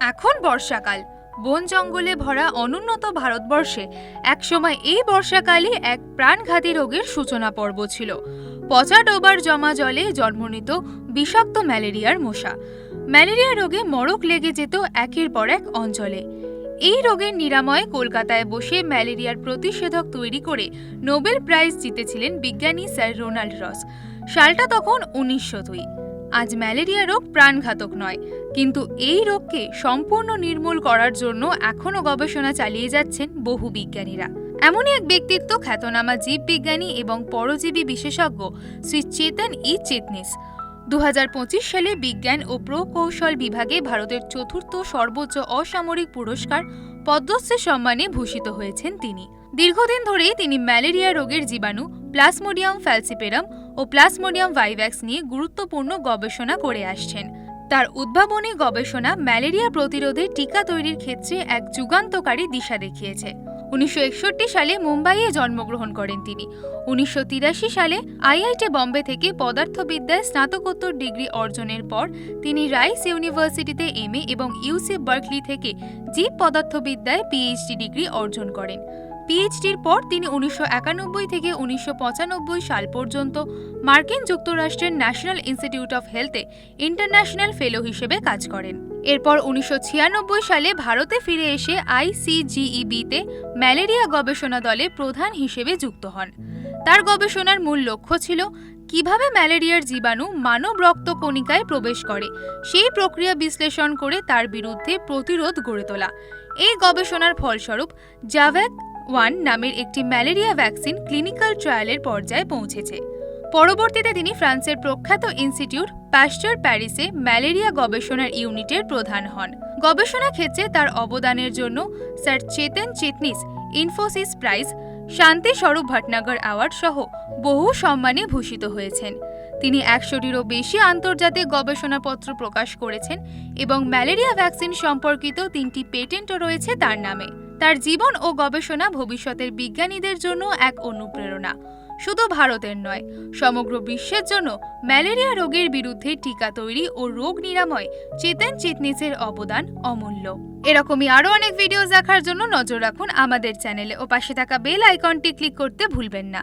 এখন বর্ষাকাল। বন জঙ্গলে ভরা অনুন্নত ভারতবর্ষে একসময় এই বর্ষাকালে এক প্রাণঘাতী রোগের সূচনা পর্ব ছিল। পচা ডোবার জমা জলে জন্ম নিত বিষাক্ত ম্যালেরিয়ার মশা। ম্যালেরিয়া রোগে মড়ক লেগে যেত একের পর এক অঞ্চলে। এই রোগের নিরাময়ে কলকাতায় বসে ম্যালেরিয়ার প্রতিষেধক তৈরি করে নোবেল প্রাইজ জিতেছিলেন বিজ্ঞানী স্যার রোনাল্ড রস। সালটা তখন উনিশশো দুই। আজ ম্যালেরিয়া রোগ প্রাণঘাতক নয়, কিন্তু এই রোগকে সম্পূর্ণ নির্মূল করার জন্য এখনও গবেষণা চালিয়ে যাচ্ছেন বহু বিজ্ঞানীরা। এমনই এক ব্যক্তিত্ব, খ্যাতনামা জীববিজ্ঞানী এবং পরজীবী বিশেষজ্ঞ শ্রী চেতন ই চেতনিস। দু হাজার পঁচিশ সালে বিজ্ঞান ও প্রকৌশল বিভাগে ভারতের চতুর্থ সর্বোচ্চ অসামরিক পুরস্কার পদ্মশ্রী সম্মানে ভূষিত হয়েছেন তিনি। দীর্ঘদিন ধরেই তিনি ম্যালেরিয়া রোগের জীবাণু, প্লাসমোডিয়াম ফ্যালসিপেরাম ও প্লাসমোডিয়াম ভাইভ্যাক্স নিয়ে গুরুত্বপূর্ণ গবেষণা করে আসছেন। তার উদ্ভাবনী গবেষণা ম্যালেরিয়া প্রতিরোধে টিকা তৈরির ক্ষেত্রে এক যুগান্তকারী দিশা দেখিয়েছে। উনিশশো একষট্টি সালে মুম্বাইয়ে জন্মগ্রহণ করেন তিনি। উনিশশো তিরাশি সালে আইআইটি বম্বে থেকে পদার্থবিদ্যায় স্নাতকোত্তর ডিগ্রি অর্জনের পর তিনি রাইস ইউনিভার্সিটিতে এমএ এবং ইউসি বার্কলি থেকে জীব পদার্থবিদ্যায় পিএইচডি ডিগ্রি অর্জন করেন। পিএইচডির পর তিনি উনিশশো একানব্বই থেকে উনিশশো পঁচানব্বই সাল পর্যন্ত মার্কিন যুক্তরাষ্ট্রের ন্যাশনাল ইনস্টিটিউট অফ হেলথে ইন্টারন্যাশনাল ফেলো হিসেবে কাজ করেন। এরপর উনিশশো ছিয়ানব্বই সালে ভারতে ফিরে এসে আইসিজিইবিতে ম্যালেরিয়া গবেষণা দলে প্রধান হিসেবে যুক্ত হন। তার গবেষণার মূল লক্ষ্য ছিল কীভাবে ম্যালেরিয়ার জীবাণু মানব রক্ত কণিকায় প্রবেশ করে, সেই প্রক্রিয়া বিশ্লেষণ করে তার বিরুদ্ধে প্রতিরোধ গড়ে তোলা। এই গবেষণার ফলস্বরূপ জাভ্যাক ওয়ান নামের একটি ম্যালেরিয়া ভ্যাকসিন ক্লিনিক্যাল ট্রায়ালের পর্যায়ে পৌঁছেছে। পরবর্তীতে তিনি ফ্রান্সের প্রখ্যাত ইনস্টিটিউট প্যাস্টার প্যারিসে ম্যালেরিয়া গবেষণার ইউনিটের প্রধান হন। গবেষণা ক্ষেত্রে তার অবদানের জন্য স্যার চেতন চেতনিস, ইনফোসিস প্রাইজ, শান্তি স্বরূপ ভটনাগর অ্যাওয়ার্ড সহ বহু সম্মানে ভূষিত হয়েছেন। তিনি একশোটিরও বেশি আন্তর্জাতিক গবেষণাপত্র প্রকাশ করেছেন এবং ম্যালেরিয়া ভ্যাকসিন সম্পর্কিত তিনটি পেটেন্টও রয়েছে তার নামে। তার জীবন ও গবেষণা ভবিষ্যতের বিজ্ঞানীদের জন্য এক অনুপ্রেরণা। শুধু ভারতের নয়, সমগ্র বিশ্বের জন্য ম্যালেরিয়া রোগের বিরুদ্ধে টিকা তৈরি ও রোগ নিরাময় চেতন চিতনিসের অবদান অমূল্য। এরকমই আরও অনেক ভিডিও দেখার জন্য নজর রাখুন আমাদের চ্যানেলে ও পাশে থাকা বেল আইকনটি ক্লিক করতে ভুলবেন না।